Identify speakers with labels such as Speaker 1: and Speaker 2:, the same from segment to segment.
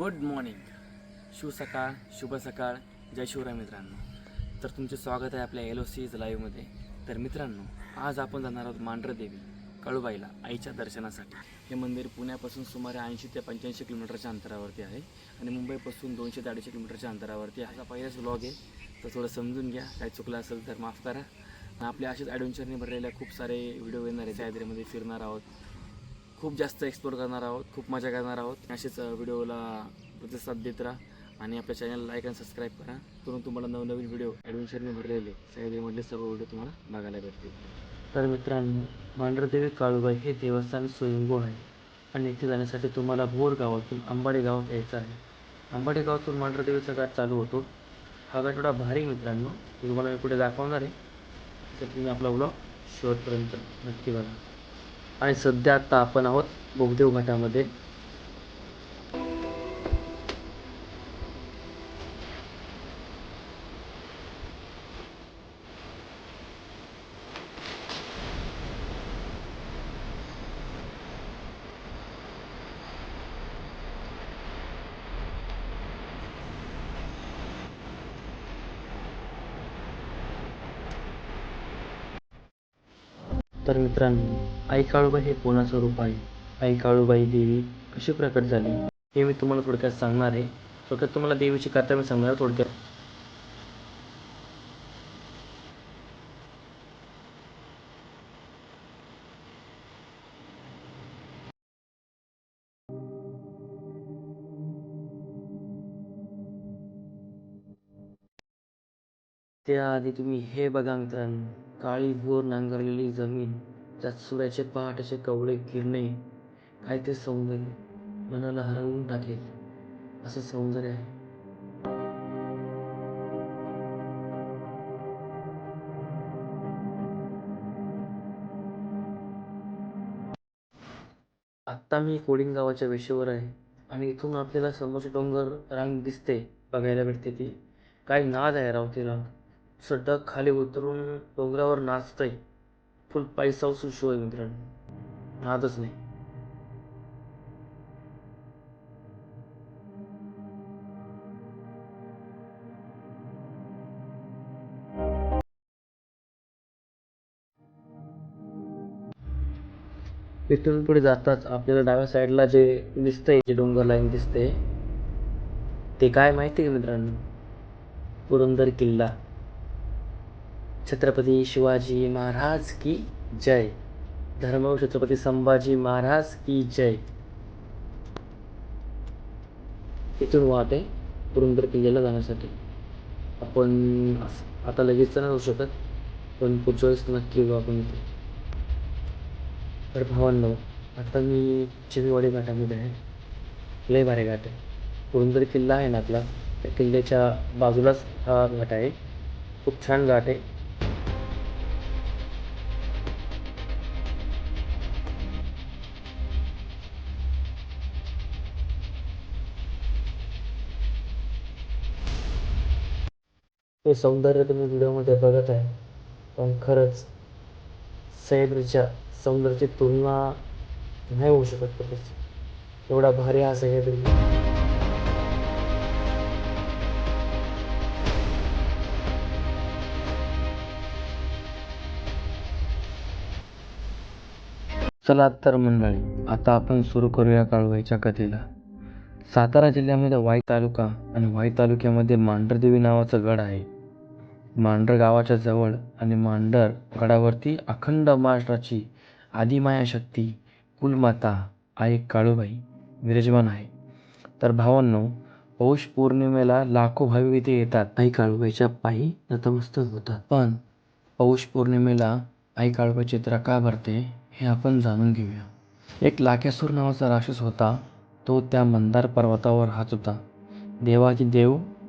Speaker 1: Good morning. शुभ सकाळ शुभ सकाळ. जय शिवराय मित्रांनो. तर तुमचे स्वागत आहे आपल्या एल ओ सीज लाईव्हमध्ये तर मित्रांनो आज आपण जाणार आहोत मांढरदेवी कळूबाईला आईच्या दर्शनासाठी. हे मंदिर पुण्यापासून सुमारे ऐंशी ते पंच्याऐंशी किलोमीटरच्या अंतरावरती आहे आणि मुंबईपासून दोनशे ते अडीचशे किलोमीटरच्या अंतरावरती आहे. हा पहिलाच व्लॉग आहे. तर थोडं समजून घ्या. काही चुकलं असेल तर माफ करा. आपल्या असेच ॲडव्हेंचरने भरलेल्या खूप सारे व्हिडिओ येणार आहेत. सह्याद्रीमध्ये फिरणार आहोत. खूप जास्त एक्सप्लोर करणार आहोत खूप मजा करणार आहोत. असेच व्हिडिओला प्रतिसाद देत राहा आणि आपल्या चॅनल लाईक आणि सबस्क्राईब करा. करून तुम्हाला नवनवीन व्हिडिओ ॲडव्हेंचरने भरलेले. सह्याद्रीमधले सर्व व्हिडिओ तुम्हाला बघायला भेटतील. तर मित्रांनो मांढरदेवी काळूबाई हे देवस्थान स्वयंभू आहे. आणि इथे जाण्यासाठी तुम्हाला भोर गावातून अंबाडे गावात यायचं आहे. अंबाडे गावातून मांढरदेवीचा घाट चालू होतो. हा घाट एवढा भारी मित्रांनो. तुम्हाला मी पुढे दाखवणार आहे. तर तुम्ही आपला ब्लॉग शेवटपर्यंत नक्की बघा. आणि सध्या आता आपण आहोत बोगदेव घाटामध्ये. तर मित्रांनो आई काळूबाई हे कोणाचं रूप आहे. आई काळूबाई देवी कशी प्रकट झाली हे मी तुम्हाला थोडक्यात सांगणार आहे. थोडक्यात तुम्हाला देवीची कथा मी सांगणार थोडक्यात. त्याआधी तुम्ही हे बघा मित्रांनो. काळी भोर नांगरलेली जमीन त्यात सूर्याचे पहाटेचे कवळे किरणे काय ते सौंदर्य. मनाला हरवून टाकेल. असं सौंदर्य आहे. आत्ता मी कोडिंग गावाच्या वेशीवर आहे आणि इथून आपल्याला समोरचे डोंगर रांग दिसते बघायला भेटते ती. काय नाद आहे राव तिला. सडक खाली उतरून डोंगरावर नाचतय. फुल पैसा उचलून शो आहे मित्रांनो. नादच नाही. इथून पुढे जाताच आपल्याला डाव्या साईडला जे दिसतंय जे डोंगर लाईन दिसते ते काय माहिती आहे का मित्रांनो? पुरंदर किल्ला. छत्रपती शिवाजी महाराज की जय. धर्मवीर छत्रपती संभाजी महाराज की जय. इथून वाट आहे पुरंदर किल्ल्याला जाण्यासाठी. आपण अस- आता लगेच तर नाही जाऊ शकत पण पुढच्या वेळेस नक्की येऊ आपण इथे तर भावांनो आता मी चिवीवाडी घाटामध्ये आहे. लय भारी घाट आहे. पुरंदर किल्ला आहे ना आपला त्या किल्ल्याच्या बाजूलाच हा घाट आहे. खूप छान घाट आहे. हे सौंदर्य तुम्ही व्हिडिओमध्ये बघत आहे. पण खरंच सह्याद्रीच्या सौंदर्याची तुलना नाही होऊ शकत कधीच एवढा भारी हा सह्याद्री. चला तर मंडळी आता आपण सुरू करूया काळवाईच्या कथेला. सातारा जिल्ह्यामध्ये वाई तालुका आणि वाई तालुक्यामध्ये मांढरदेवी नावाचा गड आहे. मांढर गावाच्या जवळ आणि मांढर गडावरती अखंड महाराष्ट्राची आदिमाया शक्ती कुलमाता आई काळूबाई विराजमान आहे. तर भावांनो पौष पौर्णिमेला लाखो भाविक इथे येतात. आई काळूबाईच्या पायी नतमस्तक होतात. पण पौष पौर्णिमेला आई काळूबाईची चित्रा का भरते हे आपण जाणून घेऊया. एक लाकेसूर नावाचा राक्षस होता. तो त्या मंदार पर्वतावर राहत होता. देवाची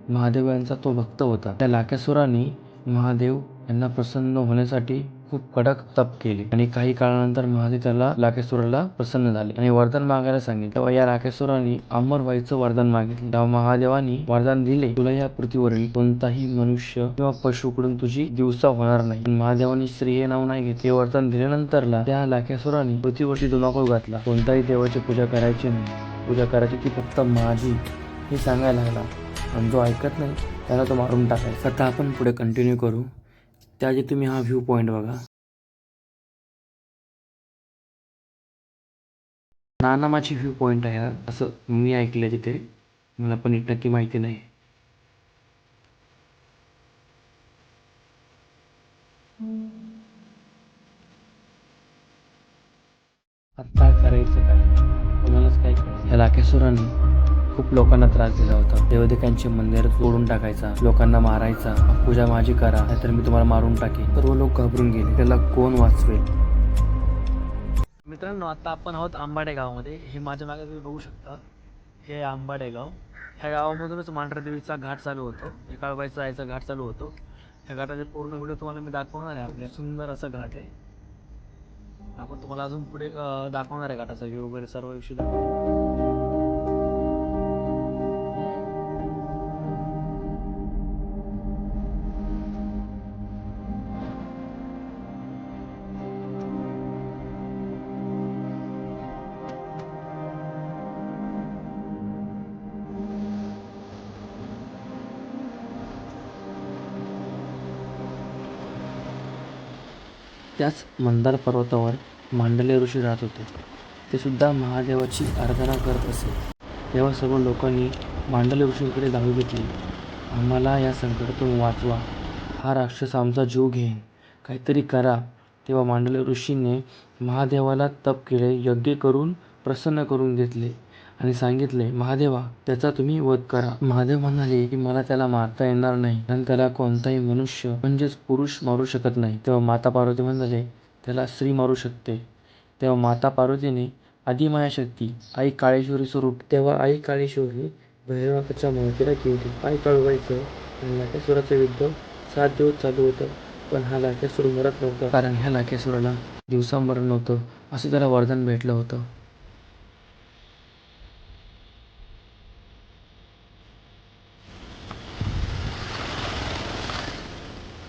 Speaker 1: महादेवांचा महादेव यांचा तो भक्त होता. त्या लाकेश्वराने महादेव यांना प्रसन्न होण्यासाठी खूप कडक तप केले. आणि काही काळानंतर महादेव त्याला लाकेश्वराला प्रसन्न झाले. आणि वरदान मागायला सांगितले. तेव्हा या लाकेश्वराने अमरवाईचं वरदान मागितले. तेव्हा महादेवानी वरदान दिले तुला या पृथ्वीवरील कोणताही मनुष्य किंवा पशुकडून तुझी दिवसा होणार नाही. महादेवाने महादेवानी स्त्री हे नाव नाही घेतले. वरदान दिल्यानंतरला त्या लाकेश्वराने पृथ्वीवरती धुमाकूळ घातला. कोणताही देवाची पूजा करायची नाही. पूजा करायची ती फक्त माझी. हे सांगायला लागला. आणि जो ऐकत नाही त्याला तो मारून टाकायचा. आता आपण पुढे कंटिन्यू करू. त्याआधी तुम्ही हा व्ह्यू पॉईंट बघा. नानामाची व्ह्यू पॉईंट आहे असं मी ऐकलं तिथे. मला पण नीट नक्की माहिती नाही. आता करायचं काय? कोणालाच काय ह्या या लाकेश्वराने खूप लोकांना त्रास दिला होता. देवदेकांचे मंदिर तोडून टाकायचा लोकांना मारायचा. पूजा माझी करा नाहीतर मी तुम्हाला मारून टाकेन. सर्व लोक घाबरून गेले. त्याला कोण वाचवेल? मित्रांनो आता आपण आहोत आंबाडे गावामध्ये. हे माझ्या मागे तुम्ही बघू शकता. हे आहे आंबाडे गाव. ह्या गावामधूनच मांढरदेवीचा घाट चालू होतो. एकाळबाईचा काळबाईचा घाट चालू होतो. ह्या घाटाचे पूर्ण व्हिडिओ तुम्हाला मी दाखवणार आहे. आपल्या सुंदर असा घाट आहे. आपण तुम्हाला अजून पुढे दाखवणार आहे घाटाचा व्ह्यू वगैरे सर्व विषय दाखवणार. त्याच मंदार पर्वतावर मांडले ऋषी राहत होते. ते सुद्धा महादेवाची आराधना करत असे. तेव्हा सर्व लोकांनी मांडले ऋषींकडे धाव घेतली. आम्हाला या संकटातून वाचवा. हा राक्षस आमचा जीव घेईन. काहीतरी करा. तेव्हा मांडले ऋषीने महादेवाला तप केले यज्ञ करून प्रसन्न करून घेतले. आणि सांगितले महादेवा त्याचा तुम्ही वध करा. महादेव म्हणाले की मला त्याला मारता येणार नाही. कारण त्याला कोणताही मनुष्य म्हणजेच पुरुष मारू शकत नाही. तेव्हा माता पार्वती म्हणाले त्याला स्त्री मारू शकते. तेव्हा माता पार्वतीने आदिमायाशक्ती आई काळेश्वरी स्वरूप. तेव्हा आई काळेश्वरी भैरवाच्या मावतीला केली. आई काळूबाईचं आणि लाकेश्वराचं युद्ध सात दिवस चालू होतं पण हा लाकेश्वर मरत नव्हता. कारण ह्या लाकेश्वराला दिवसा मरण नव्हतं असं त्याला वरदान भेटलं होतं.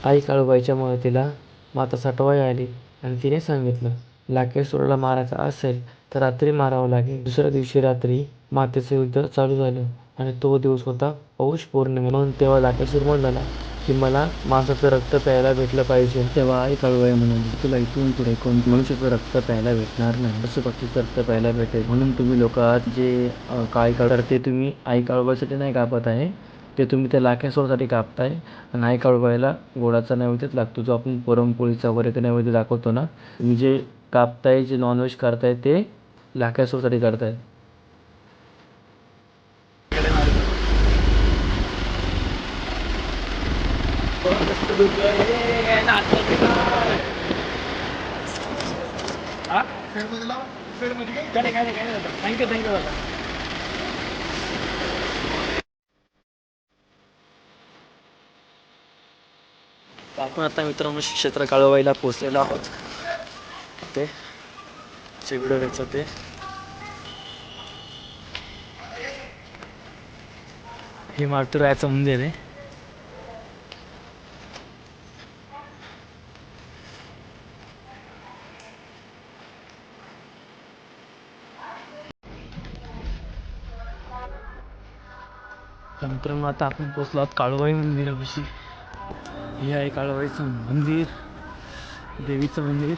Speaker 1: आई काळूबाईच्या मदतीला माता सटवाई आली आणि तिने सांगितलं लाकेश्वराला मारायचं असेल तर रात्री मारावं लागेल. दुसऱ्या दिवशी रात्री मातेचं युद्ध चालू झालं आणि तो दिवस होता पौष पौर्णिमा. म्हणून तेव्हा लाकेश्वर म्हणाला की मला माणसाचं रक्त प्यायला भेटलं पाहिजे. तेव्हा आई काळूबाई म्हणाली तुला इथून पुढे कोण मनुष्याचं रक्त प्यायला भेटणार नाही. असं पक्षीचं रक्त प्यायला भेटेल. म्हणून तुम्ही लोक आज जे काय काळी काळ ते तुम्ही आई काळूबाईसाठी नाही कापत आहे. ते तुम्ही त्या लाकेश्वरासाठी कापताय. आणि आई काळूबाईला गोडाचा नैवेद्यच लागतो जो आपण पुरणपोळीचा वगैरे ते नैवेद्य दाखवतो ना. तुम्ही जे कापताय जे नॉनव्हेज करताय ते लाकेश्वरसाठी करताय. थँक्यू थँक्यू आपण आता मित्रांनो क्षेत्र काळवाईला पोचलेलो आहोत. ते जे ते. हे मारुतीरायाचं मंदिर आहे. मित्रांनो आता आपण पोचलो आहोत काळूबाई मंदिरापाशी. हे आहे काळूबाईचं मंदिर देवीचं मंदिर.